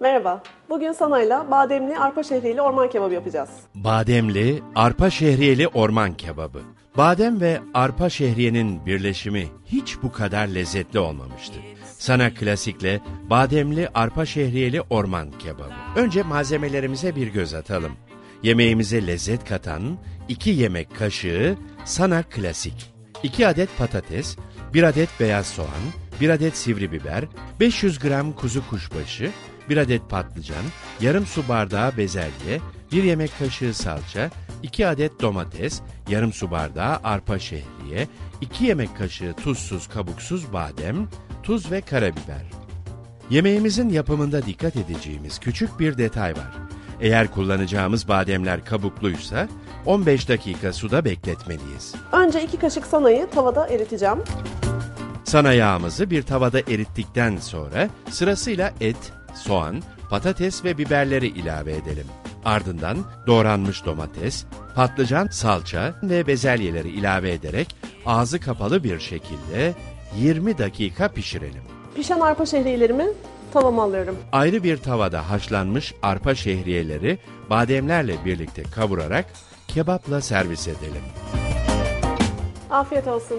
Merhaba. Bugün Sanay'la bademli arpa şehriyeli orman kebabı yapacağız. Bademli, arpa şehriyeli orman kebabı. Badem ve arpa şehriyenin birleşimi hiç bu kadar lezzetli olmamıştı. Sana klasikle bademli arpa şehriyeli orman kebabı. Önce malzemelerimize bir göz atalım. Yemeğimize lezzet katan 2 yemek kaşığı sana klasik. 2 adet patates, 1 adet beyaz soğan, 1 adet sivri biber, 500 gram kuzu kuşbaşı, 1 adet patlıcan, yarım su bardağı bezelye, 1 yemek kaşığı salça, 2 adet domates, yarım su bardağı arpa şehriye, 2 yemek kaşığı tuzsuz kabuksuz badem, tuz ve karabiber. Yemeğimizin yapımında dikkat edeceğimiz küçük bir detay var. Eğer kullanacağımız bademler kabukluysa 15 dakika suda bekletmeliyiz. Önce 2 kaşık sanayı tavada eriteceğim. Sana yağımızı bir tavada erittikten sonra sırasıyla et, soğan, patates ve biberleri ilave edelim. Ardından doğranmış domates, patlıcan, salça ve bezelyeleri ilave ederek ağzı kapalı bir şekilde 20 dakika pişirelim. Pişen arpa şehriyelerimi tavama alıyorum. Ayrı bir tavada haşlanmış arpa şehriyeleri bademlerle birlikte kavurarak kebapla servis edelim. Afiyet olsun.